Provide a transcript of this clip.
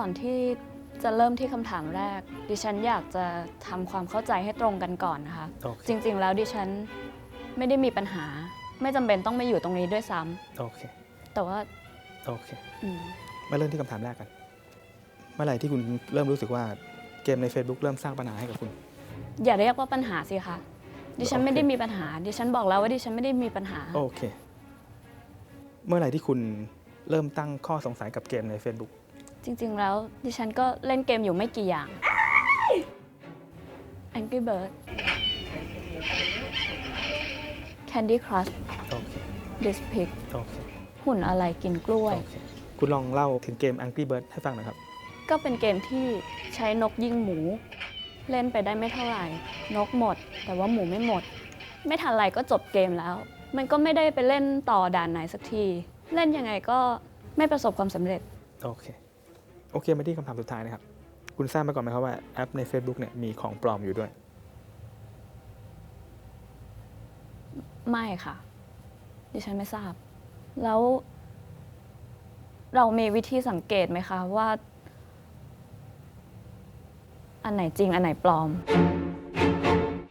อนที่จะเริ่มที่คำถามแรก ดิฉันอยากจะทำความเข้าใจให้ตรงกันก่อนนะคะ โอเค จริง ๆ แล้วดิฉันไม่ได้มีปัญหา ไม่จำเป็นต้องมาอยู่ตรงนี้ด้วยซ้ำโอเคแต่ว่าโอเค อืมมาเริ่มที่คำถามแรกกัน เมื่อไหร่ที่คุณเริ่มรู้สึกว่าเกมใน Facebook เริ่มสร้างปัญหาให้กับคุณ อย่าเรียกว่าปัญหาสิคะดิฉันโอเคไม่ได้มีปัญหา ดิฉันบอกแล้วว่าดิฉันไม่ได้มีปัญหา โอเค เมื่อไหร่ที่คุณเริ่มตั้งข้อสงสัยกับเกมใน Facebook จริงๆ แล้วดิฉันก็เล่นเกมอยู่ไม่กี่อย่าง Angry Bird Candy Crush โอเค This Pig โอเคหุ่นอะไรกินกล้วย โอเคคุณลองเล่าถึงเกม Angry Bird ให้ฟังหน่อยครับ ก็เป็นเกมที่ใช้นกยิงหมู เล่นไปได้ไม่เท่าไหร่ นกหมด แต่ว่าหมูไม่หมด ไม่ทันไรก็จบเกมแล้ว มันก็ไม่ได้ไปเล่นต่อด่านไหนสักที เล่นยังไงก็ไม่ประสบความสำเร็จ โอเค โอเคมาที่คำถามสุดท้ายนะครับ คุณทราบมาก่อนไหมครับว่าแอปใน Facebook เนี่ยมีของปลอมอยู่ด้วย ไม่ค่ะ ดิฉันไม่ทราบ แล้ว เรามีวิธีสังเกตไหมคะว่า อันไหนจริงอันไหนปลอม